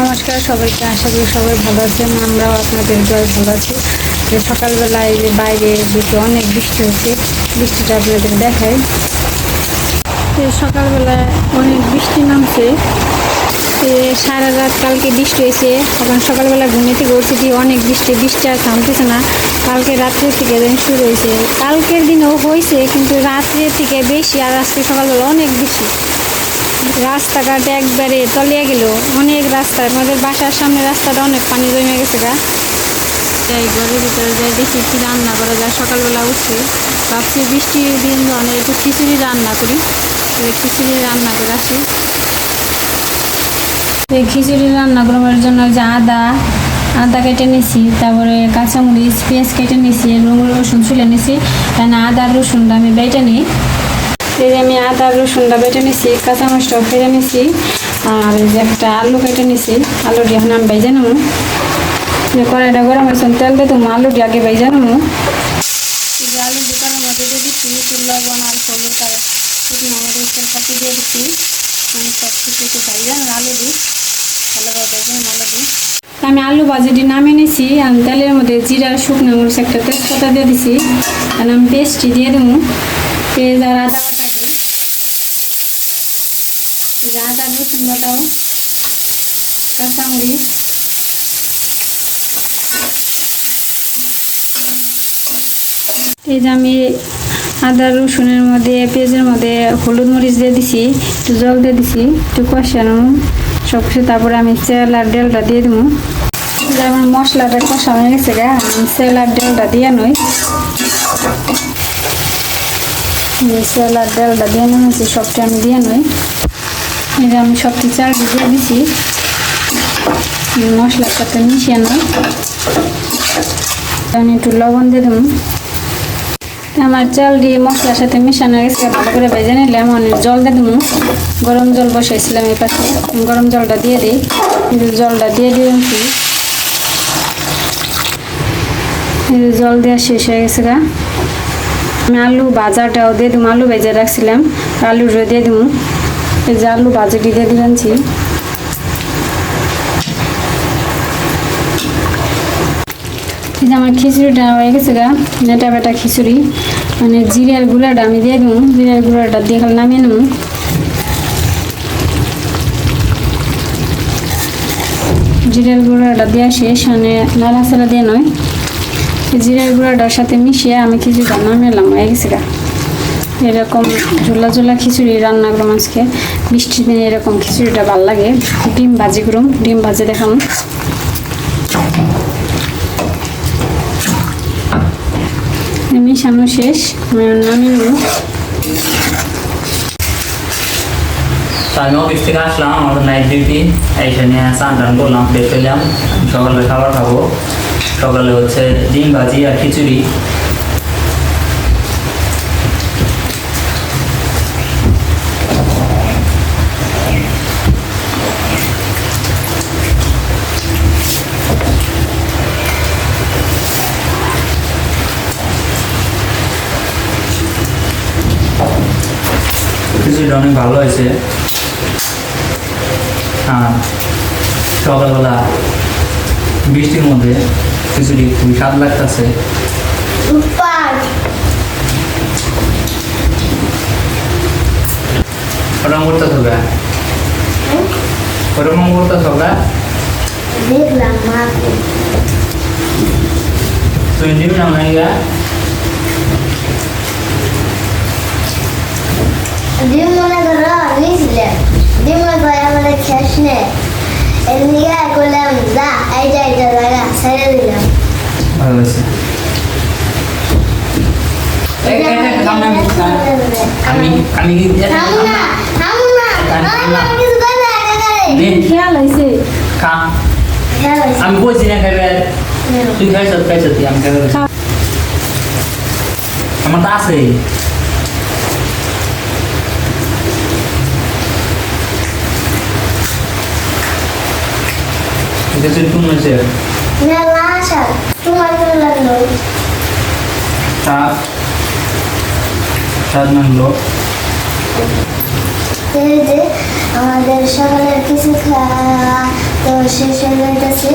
নমস্কার সবাইকে, আশা করি সবাই ভালো আছেন, আমরাও আপনাদের জয় ভালো আছি। যে সকালবেলায় যে বাইরে দেখি অনেক বৃষ্টি হচ্ছে, বৃষ্টিটা আপনাদের দেখায় তো সকালবেলায় অনেক বৃষ্টি নামছে সারা রাত কালকে বৃষ্টি হয়েছে, এখন সকালবেলা ঘুমে থেকে উঠছি দিয়ে অনেক বৃষ্টি বৃষ্টি আর থামতেছে না। কালকে রাত্রে থেকে যেন শুরু হয়েছে। কালকের দিনেও হয়েছে, কিন্তু রাত্রের থেকে বেশি আর আজকে সকালবেলা অনেক বেশি রাস্তাঘাট একবারে তলিয়ে গেল। অনেক রাস্তা আমাদের বাসার সামনে রাস্তাটা অনেক পানি জমে গেছে গা। যাই, ঘরের ভিতরে যাই দেখি কি রান্না করা যায়। সকালবেলা উঠছে ভাবছি বৃষ্টির দিন অনেক একটু খিচুড়ি রান্না করি। খিচুড়ি রান্না করে আসি। এই খিচুড়ি রান্না করার জন্য যে আদা আদা কেটে নিছি, তারপরে কাঁচামরিচ, পেঁয়াজ কেটে নিছি এবং রসুন ছুলে নিছি। কারণ আদা আর রসুনটা আমি বেটে নিই। এই যে আমি আদা রসুনটা বেটে নিছি কাঁচামরিচটাও কেটে নিছি, আর এই যে একটা আলু কেটে নিছি আলুটি এখন আমি ভেজে নেব। কড়াইটা গরম হয়েছে, তেল দিয়ে তুমি আলুটি আগে ভেজে নেব। এই যে আলু দোকানের মধ্যে দিয়ে দিচ্ছি লবণ আর হলুদ আর শুকনো দিয়ে দিচ্ছি আমি সব কিছু একটু ভেজে নেব আলু দিই ভালোভাবে ভেজে নেব আলু দিই আমি আলু ভাজিটি নামিয়ে নিছি আমি তেলের মধ্যে জিরা শুকনো মরিচ একটা তেজপাতা দিয়ে দিছি। আর আমি পেস্টটি দিয়ে দেবো পেঁয়াজ আর আদা বাটা দিই এই যে আদা রসুন বাটাও কাঁচামরিচ এই যে আমি আদা, রসুনের মধ্যে, পেঁয়াজের মধ্যে হলুদ মরিচ দিয়ে দিছি, একটু জল দিয়ে দিছি, একটু কষানো সব কিছু তারপরে আমি তেল আর ডালটা দিয়ে দেবো। যেমন মশলাটা কষা হয়ে গেছে গা, আমি তেল আর ডালটা দিয়ে নই তেল আর ডালটা দিয়ে নিয়েছি সবটা আমি দিয়ে নই এই যে আমি সবটি চাল দিয়ে দিছি। মশলার সাথে মিশিয়ে নই আমি একটু লবণ দিয়ে দেবো। আমার চাল দিয়ে মশলার সাথে মিশানো গেছে করে ভেজে নিলে আমি অনেক জল দিয়ে দেবো। গরম জল বসাইছিলাম এই পাশে। গরম জলটা দিয়ে দিই। জলটা দিয়ে দিলাম কি? জল দেওয়া শেষ হয়ে গেছে গা। আমি আলু ভাজাটাও দিয়ে দেবো, আলু ভেজে রাখছিলাম। আলুটা দিয়ে দেবো। এই যে আলু ভাজিটি দিয়ে দিলামছি এই যে আমার খিচুড়িটা হয়ে গেছে গা, নেটা বেটা খিচুড়ি। মানে জিরার গুঁড়াটা আমি দিয়ে দেবো, জিরার গুঁড়াটা দিয়ে নামিয়ে নেব। জিরার গুঁড়াটা দেওয়া শেষ মানে নাড়াচাড়া দিয়ে নয়। জিরার গুঁড়াটার সাথে মিশিয়ে আমি খিচুড়িটা নামিয়েলাম হয়ে গেছে গা। এরকম ঝোলা ঝোলা খিচুড়ি রান্না করলাম আজকে। বৃষ্টির দিনে এরকম খিচুড়িটা ভালো লাগে। ডিম ভাজি করুম, ডিম ভাজি দেখাম। মিশানো শেষ নামিয়ে নেব। আমি অফিস থেকে আসলাম, আমাদের নাইট ডিউটি এইসে নিয়ে স্নান টান করলাম, ফ্রেশ হইলাম। সকালে খাবার খাব। সকালে হচ্ছে ডিম ভাজি আর খিচুড়ি। খিচুড়িটা অনেক ভালো হয়েছে। আর সকালবেলা বৃষ্টির মধ্যে খিচুড়ি খুবই স্বাদ লাগতেছে। উপার করতে হবে ওরকম করতে হবে দেখলাম তুই দিবি না নাই গা ডিম মনে করো নিয়েছিলে ডিম মনে করে করলাম যা লাগা ছেড়ে দিলাম। ভালো না। আমি হ্যাঁ বলছি না খাইবে তুই খাইছ খাইছ তুই আমি খাইবে আমার তো আছে। এটা কোন লাগল সাত সাত নামলো আমাদের সকালের কিছু তো শেষ হয়ে যাইতেছে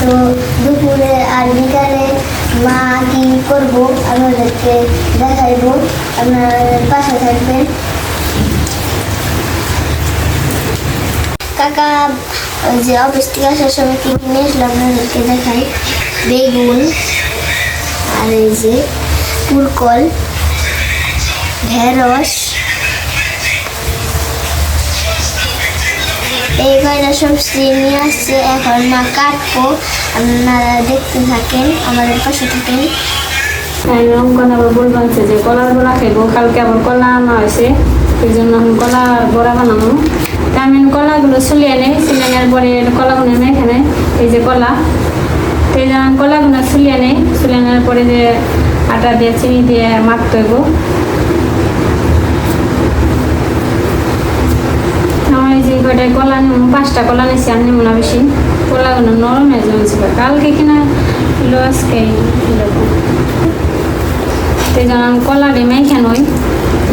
তো দুপুরে আর বিকালে মা কি করব? আমাদেরকে দেখাইবো। আপনারা পাশে থাকবেন। কাকা যে অফিস থেকে আসার সময় কি কিনে আসলো আপনাদেরকে দেখাই। বেগুন, আর এই যে পুরকল ঢেঁড়স। এই কয়টা সবজি নিয়ে আসছে, এখন মা কাটবো। আপনারা দেখতে থাকেন, আমাদের পাশে থাকেন। আমি অঙ্কন আবার বলবেন যে, কলার বড়া খাইবো। কালকে আবার কলা আনা হয়েছে এই জন্য আমি কলা বড়া বানাবো। আমি কলাগুলো ছুলিয়ে নেই ছুলিয়ে নেওয়ার পরে কলাগুলো নেই এখানে, এই যে কলা। তো এই জন্য কলাগুলো ছুলিয়ে নেই ছুলিয়ে নেওয়ার পরে যে আটা দিয়ে, চিনি দিয়ে মাখতে হইব। যে কলা নিম, পাঁচটা কলা নিছি, আর নিম না বেশি। কলাগুলো নরম হয়ে জমছিল কালকে কিনা লো আজকে এরকম আমি কলা ডিমে কেন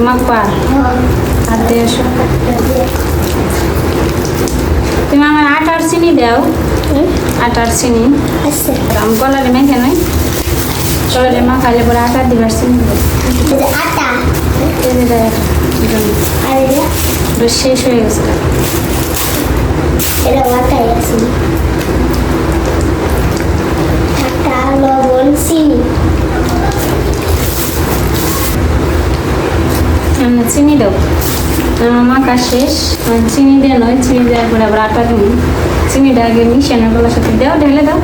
মাখবা হাতে এসো তুমি আমার আটার চিনি দাও। আটার চিনি। আমি কলার মেখে কেন কলারে ডিমা পরে আটা দিবার চিনি আটা। শেষ হয়ে গেছে। এটা আটাই আছে আটা লবণ চিনি আমি চিনি দাও আমার মাখা শেষ। চিনি দিয়ে নয়, চিনি দেওয়ার পরে আবার আটা দিন চিনিটা আগে মিশানো গলার সাথে দাও ঢেলে দাও।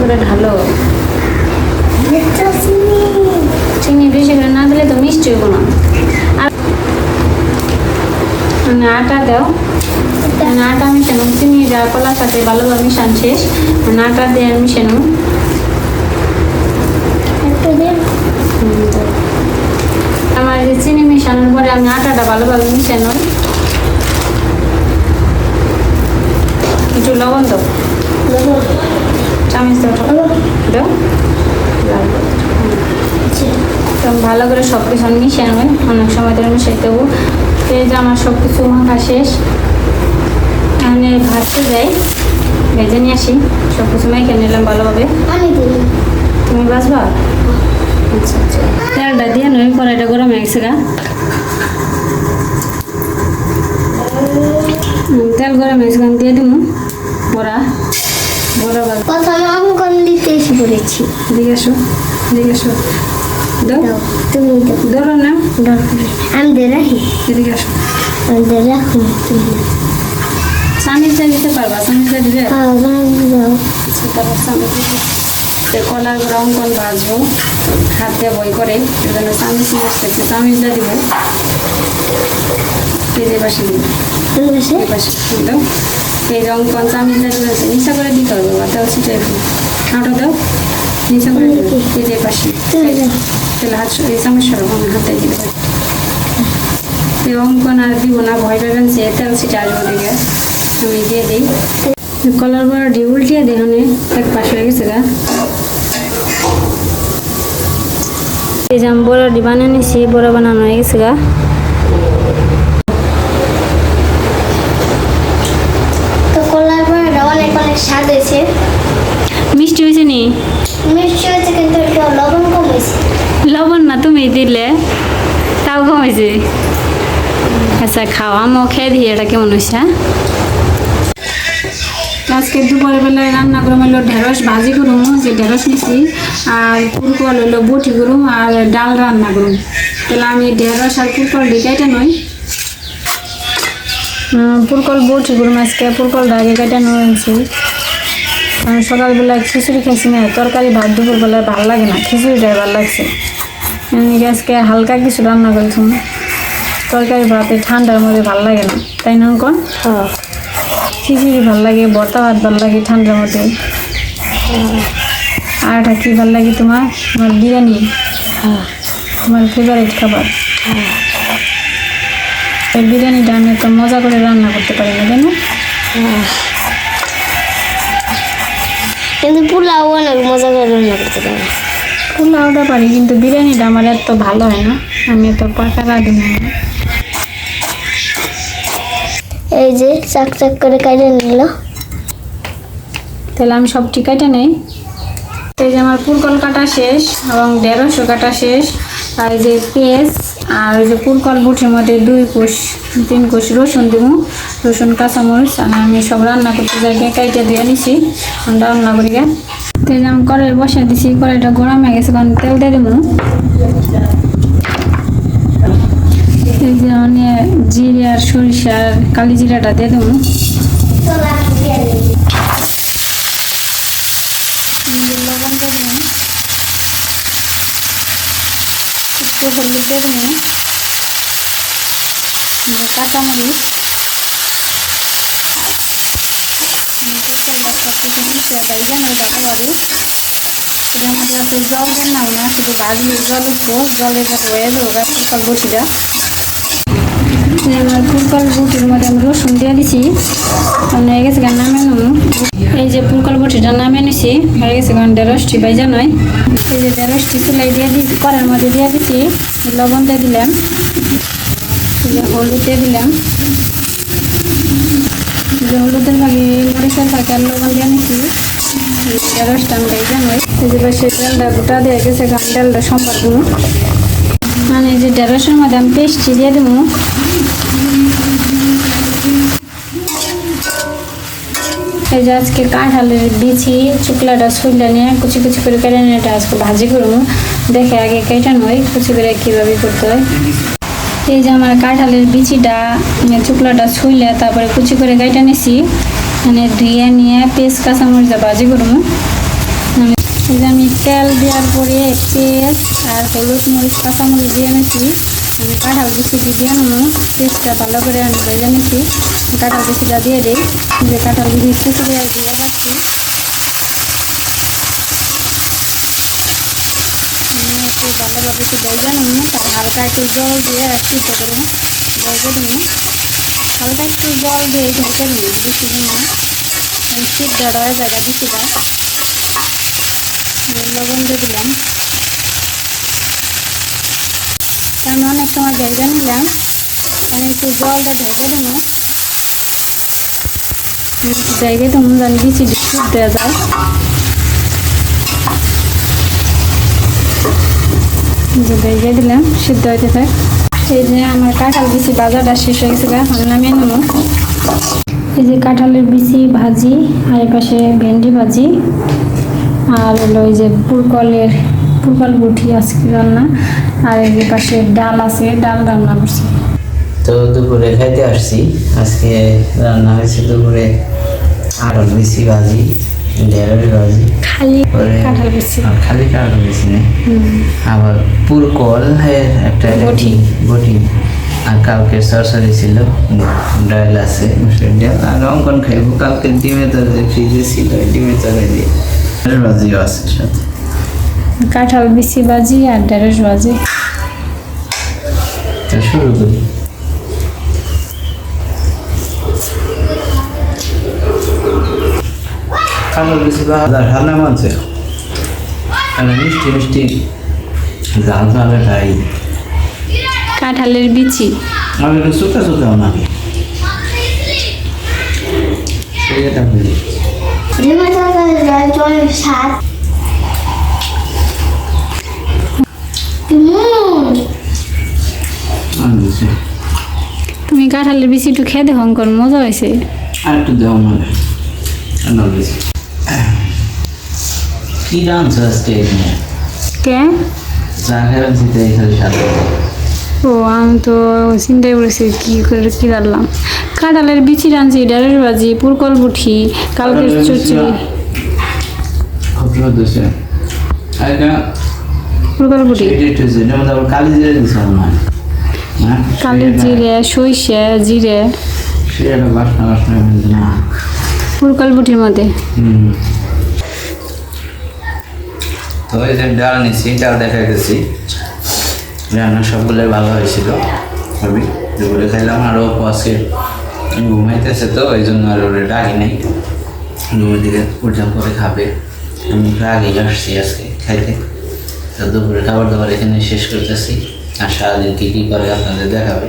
করে ঢালো। চিনি বেশি করে না দিলে তো মিষ্টি হইব না। আর মানে আটা দাও। মানে আটা মিশানো, চিনি যা কলার সাথে ভালোভাবে মিশান শেষ। মানে আটা দিয়ে মিশানো একটু দিন হুম, দাও। আমার যে চিনি মিশানোর পরে আমি আটাটা ভালোভাবে মিশে নই একটু লবণ দাও চামচ দাও ভালো করে সব কিছু আমি মিশে নেবে। অনেক সময় ধরে মিশিয়ে দেবো। যে আমার সব কিছু মাখা শেষ। আমি ভাজতে যাই। ভেজে নিয়ে আসি। সব কিছু মেখে নিলাম ভালোভাবে। তুমি বাসবা তেলটা দিয়ে নই কড়াইটা গরম হয়ে গেছে গা। তেল গরম হয়ে গেছে গা, আমি দিয়ে দিব বড়া। বড়া প্রথমে অঙ্কন দিতে এসে পড়েছি। দাও। দাও তুমি ধরো না। আমি দিয়ে রাখি। আসো আমি দিয়ে রাখুন তুমি। দিতে পারবা? চামিচটা দিবে? হ্যাঁ দাও। কলার গুঁড়া অঙ্কন ভাজবো হাত দিয়ে বই করে এই জন্য চামিচ আসতে একটু চামিচটা দিব। যে পাশে দিব পাশে? দাও এই যে অঙ্কন চামিচটা দিয়েছে নিচা করে দিতে হবে হাঁটো দাও নিচা করে দিবে যে পাশে। তাহলে হাত এই চামচ সরব আমি হাতে দিতে এই অঙ্কন আর দিব না ভয় পাবেন যে তেল ছিটা আসব দিকে আমি দিয়ে দিই। কলার বড় ডি উল্টিয়ে দিই মানে এক পাশ হয়ে গেছে গা। এই যে আমি বড় ডি বানিয়ে নিছি বড় বানানো হয়ে গেছে গা। তো কলার বড়াটা অনেক অনেক স্বাদ হয়েছে। মিষ্টি হয়েছে নি? মিষ্টি হয়েছে কিন্তু একটু লবণ কম হয়েছে। লবণ না তুমি দিলে তাও কমেছে আচ্ছা খাওয়া আমিও খেয়ে দিই এটা কেমন হয়েছে হ্যাঁ? আজকে দুপুরের বেলায় রান্না করুম হলো ঢেঁড়স ভাজি করুম যে ঢেঁড়স নিছি আর পুরকল হলো বটি করুম আর ডাল রান্না করুম। তাহলে আমি ঢেঁড়স আর পুরকল ডিকাইটা নই। উম, পুরকল বটি করুম আজকে পুরকলটা আগে কাটা নিয়েছি কারণ সকালবেলা খিচুড়ি খাইছি না তরকারি ভাত দুপুরবেলায় ভালো লাগে না খিচুড়িটাই ভালো লাগছে। আজকে হালকা কিছু রান্না করেছিলাম তরকারি ভাতে ঠান্ডার মধ্যে ভালো লাগে না তাই না কোন হ্যাঁ। খিচুড়ি ভালো লাগে বর্তা ভাত ভালো লাগে ঠান্ডার মধ্যে। আর একটা কি ভালো লাগে তোমার? তোমার বিরিয়ানি? হ্যাঁ। তোমার ফেভারিট খাবার? এই বিরিয়ানিটা আমি তো মজা করে রান্না করতে পারি না তাই না? কিন্তু পোলাও অনেক মজা করে রান্না করতে পারে। পোলাওটা পারি কিন্তু বিরিয়ানিটা আমার এত ভালো হয় না। আমি এত পাকা দিই না। এই যে চাক চাক করে কেটে নিল। তাহলে আমি সব টিকাটা নেই। এই যে আমার পুরকল কাটা শেষ এবং দেড়শো কাটা শেষ। আর এই যে পেঁয়াজ আর ওই যে পুরকল বুটির মধ্যে দুই কোষ, তিন কোষ রসুন দিব রসুন, কাঁচামরিচ, আর আমি সব রান্না করতে যাই কাইটা দিয়ে নিছি। রান্না করি যে আমি কড়াই বসে দিছি, কড়াইটা গরম হয়ে গেছে কারণ তেল দিয়ে দেবো এই যে জিরে আর সরিষার কালি জিরাটা দিয়ে দেবো। লবণ দিয়ে দেবো। কাঁচামরিচ সব জল দেন না, শুধু জল উঠবো জলে যাতে হয়ে ফুটকল বটিটা আমার ফুটকল মধ্যে আমি রসুন দিয়ে দিছি। হয়ে গেছে গান নামে এই যে ফুলকল বটিটা নামে নিছি হয়ে গেছে গান নয়। এই যে দেড়শটি চুলাই দিয়ে দিই কড়ার মধ্যে দিয়ে দিছি, লবণ দিয়ে দিলাম হলুদ দিয়ে দিলাম। হলুদের ভাগে মরিচের ভাগে লবণ দিয়ে নিছি। দেড়শটা আমি বাইজা নয়। এই যে গোটা দিয়ে গেছে গান ডালটা সম্পর্ক মানে যে ঢেঁড়সের মধ্যে আমি পেস্টটি দিয়ে দেবো। এই যে আজকে কাঁঠালের বিচি চুকলাটা ছুলে নিয়ে কুচি কুচি করে কেটে নিয়ে এটা আজকে ভাজি করব। দেখে আগে কেটে নয় কুচি করে কীভাবে করতে হয়। এই যে আমার কাঁঠালের বিচিটা মানে চুকলাটা ছুইলে তারপরে কুচি করে কেটে নিছি। মানে ধুয়ে নিয়ে পেস্ট কাঁচামরিচা ভাজি করব। এই যে আমি তেল দেওয়ার পরে পেঁয়াজ আর হলুদ মরিচ, কাঁচামরিচ দিয়ে নিছি আমি কাঁঠাল বিচিটি দিয়ে নেব পেস্টটা ভালো করে আমি ভেজে নিছি কাঁঠাল বিচিটা দিয়ে দিই। যে কাঁঠাল বিচি কুচি করে দিয়ে রাখছি আমি একটু ভালোভাবে একটু ভেজে নেব তার হালকা একটু জল দিয়ে একটু করব ভেজে দেবো। হালকা একটু জল দিয়ে ঢেকে দেবো বেশি না। সিদ্ধ রয়ে জায়গা বিচিটা লবণ দিয়ে দিলাম অনেক সময় ভেজে নিলাম আমি একটু জলটা ঢেকে দেবো। ঢেকে দেবো যেন বিচি দেওয়া যায় যে দিলাম, সিদ্ধ হইতে থাক। এই যে আমার কাঁঠাল বিচি বাজারটা শেষ হয়ে গেছে, এখন নামিয়ে নেব। এই যে কাঁঠালের বিচি, ভাজি, আর এই পাশে ভেন্ডি ভাজি। আর হলো এই যে পুরকলের পুরকল বুটি আজকে রান্না আর এই যে পাশে ডাল আছে ডাল রান্না করছি। তো দুপুরে খাইতে আসছি। আজকে রান্না হয়েছে দুপুরে আরল বেশি ভাজি ঢেঁড়স ভাজি। খালি কাঁঠাল বিচি খালি কারণ বেশি নেই। আবার পুরকল একটা বটি। বটি আর কালকে সরসরি ছিল ডাল আছে মুসুর ডাল। আর অঙ্কন খাইবো কালকে ডিমে তরকারি ফ্রিজে ছিল ডিমে তরকারি দিয়ে। ঢেঁড়স আছে সাথে। কাঁঠাল বিচি ভাজি আর ঢেঁড়স তো শুরু করি। বাজার ঠান্ডা মানছে আর মিষ্টি মিষ্টি? ঝাল ঝালে খাই কাঁঠালের বিচি। আর একটু শুকা শুকাও স্বাদ বেশি তুমি কাঁঠালের বিচি একটু খেয়ে দেখো অঙ্কন মজা হয়েছে। আর একটু দেওয়া মানে আর বেশি। কি রাঁধছো আজকে কে? এখানে সাথে ও আমি তো চিন্তাই করেছি কি করে কি রান্নাম। কাঁঠালের বিচি রাঁধছি ডালের ভাজি পুরকল বুঠি কালকে কাঁঠালের বিচি চচ্চড়ি। খুব রোদ হচ্ছে পুরকল কালি জিরে হ্যাঁ? সইষে জিরে না? পুরকল বুটির মধ্যে। হুম। তো এই যে ডাল নিছি ডাল দেখা গেছি রান্না সবগুলোই ভালো হয়েছিল দুপুরে খাইলাম আরও আজকে ঘুমাইতেছে তো ওই জন্য আর ওরে ডাকি নেই। ঘুমের দিকে উঠলাম করে খাবে। আমি রাগে আসছি আজকে খাইতে। তো দুপুরে খাবার দাবার এখানে শেষ করতেছি। আর সারাদিন কী কী করে আপনাদের দেখাবে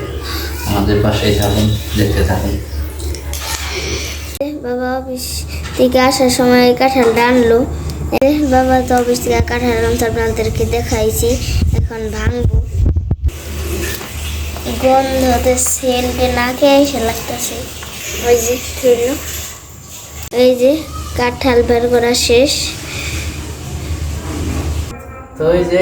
আমাদের পাশেই থাকুন দেখতে থাকুন। বাবা অফিস থেকে আসার সময় কাঁঠালটা আনলো। এ, বাবা তো অফিস থেকে কাঁঠাল আনলাম তো আপনাদেরকে দেখাইছি। এখন ভাঙবো। গন্ধতে সেন্টে নাকে এসে লাগতেছে। ওই যে ফিরল এই যে কাঁঠাল বের করা শেষ। তো ওই যে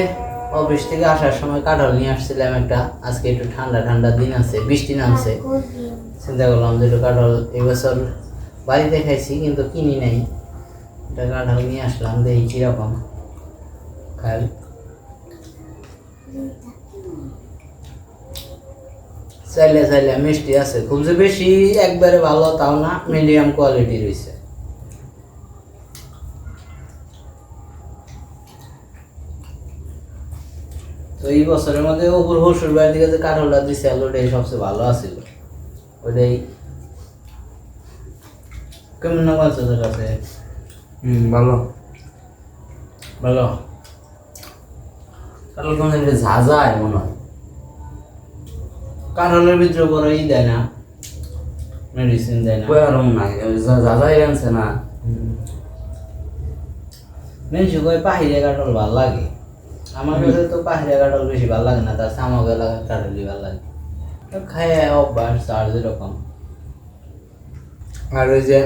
অফিস থেকে আসার সময় কাঁঠাল নিয়ে আসছিলাম একটা। আজকে একটু ঠান্ডা ঠান্ডা দিন আছে বৃষ্টি নামছে। চিন্তা করলাম যে একটু কাঁঠাল এবছর বাড়িতে খাইছি কিন্তু কিনি নাই। এটা কাঁঠাল নিয়ে আসলাম দেখি কীরকম। খাই চাইলে চাইলে মিষ্টি আছে। খুব যে বেশি একবারে ভালো তাও না মিডিয়াম কোয়ালিটি রয়েছে। তো এই বছরের মধ্যে ওপর হসুর বাড়ির দিকে যে কাঁঠালটা দিছে ওটাই সবচেয়ে ভালো আছিল। ওটাই কেমন নাম আছে তোর কাছে? হুম ভালো। ভালো? কালো কেমন ঝাঁঝায় মনে হয়। কাঁঠালের ভিতরে বড় ই দেয় না মেডিসিন দেয় না। আনছে না। মেনসু কই পাহিরে কাঁঠাল ভালো লাগে। আমার কাছে তো পাহিরে কাঁঠাল বেশি ভালো লাগে না তার এলাকার কাঁঠালই ভালো লাগে। খায় অভ্যাস আর ওই যে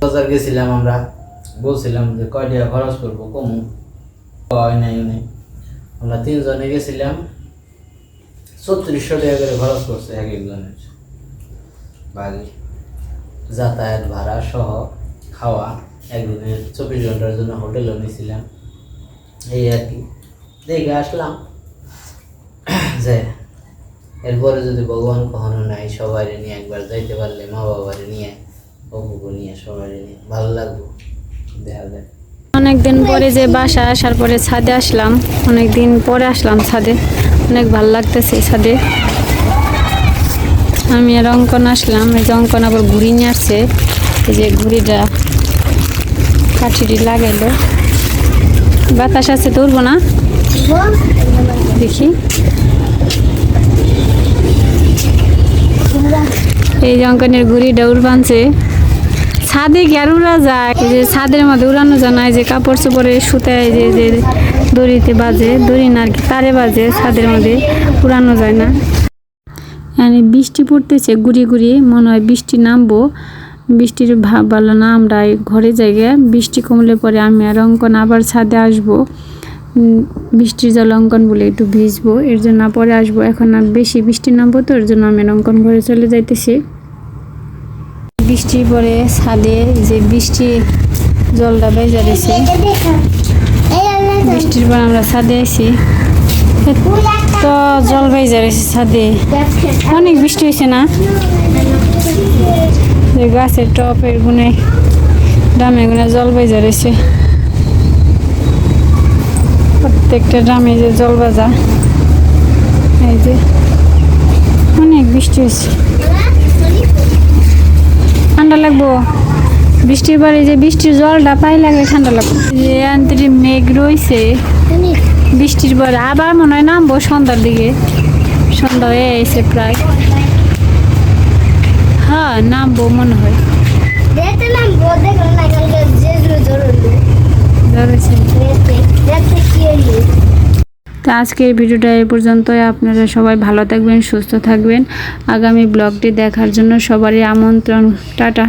বাজার গেছিলাম আমরা বলছিলাম যে কয় টাকা খরচ করব কমু। হয় নাই নাই আমরা তিনজনে গেছিলাম ছত্রিশশো টাকা করে খরচ করছে এক একজনের বাকি যাতায়াত ভাড়া সহ খাওয়া একদিনের চব্বিশ ঘণ্টার জন্য হোটেলও নিয়েছিলাম। এই আর কি। দেখে আসলাম যে এরপরে যদি ভগবান কখনো নাই সবাই নিয়ে একবার যাইতে পারলে মা বাবারে নিয়ে অপুকে নিয়ে সবাই নিয়ে, ভালো লাগবে। দেখা যায় অনেকদিন পরে যে বাসা আসার পরে ছাদে আসলাম অনেক দিন পরে আসলাম ছাদে। অনেক ভালো লাগতেছে ছাদে। আমি আর অঙ্কন আসলাম, এই যে অঙ্কন আবার ঘুড়ি নিয়ে আসছে। এই যে ঘুড়িটা কাঠিটি লাগাইলো। বাতাস আছে তো উঠবো না? দেখি। এই যে অঙ্কনের ঘুড়িটা উড়বানছে। ছাদে উড়া যায়? যে ছাদের মধ্যে উড়ানো এই যে কাপড় চোপড়ে সুতায় যে যে দড়িতে বাজে, দড়ি না আর কি, তারে বাজে, ছাদের মধ্যে উড়ানো যায় না। মানে বৃষ্টি পড়তেছে গুড়ি গুড়ি, মনে হয় বৃষ্টি নামবো। বৃষ্টির ভাব ভালো না, আমরা ঘরে জায়গায় বৃষ্টি কমলে পরে আমি আর অঙ্কন আবার ছাদে আসব। বৃষ্টির জল অঙ্কন বলে একটু ভিজবো, এর জন্য পরে আসব। এখন বেশি বৃষ্টি নামবো তো, এর জন্য আমি অঙ্কন ঘরে চলে যাইতেছি। বৃষ্টির পরে ছাদে যে বৃষ্টি জলটা বেজা রয়েছে বৃষ্টির পর আমরা ছাদে আছি তো জল বেজা রয়েছে ছাদে। অনেক বৃষ্টি হয়েছে না? যে গাছের টপের গুনে ডামে গুনে জল বেজা রয়েছে প্রত্যেকটা ড্রামে যে জল বাজা, এই যে অনেক বৃষ্টি হয়েছে ঠান্ডা লাগবো। বৃষ্টির পরে যে বৃষ্টির জলটা পাই লাগলে ঠান্ডা লাগবে। যে আন্তরি মেঘ রয়েছে বৃষ্টির পরে আবার মনে হয় নামবো সন্ধ্যার দিকে। সন্ধ্যা হয়ে এসে প্রায়। হ্যাঁ নামবো মনে হয়। ধরেছে দেখতে দেখতে কি হইল তো আজকের ভিডিওটা এ পর্যন্তই। আপনারা সবাই ভালো থাকবেন, সুস্থ থাকবেন। আগামী ব্লগটি দেখার জন্য সবারই আমন্ত্রণ। টাটা।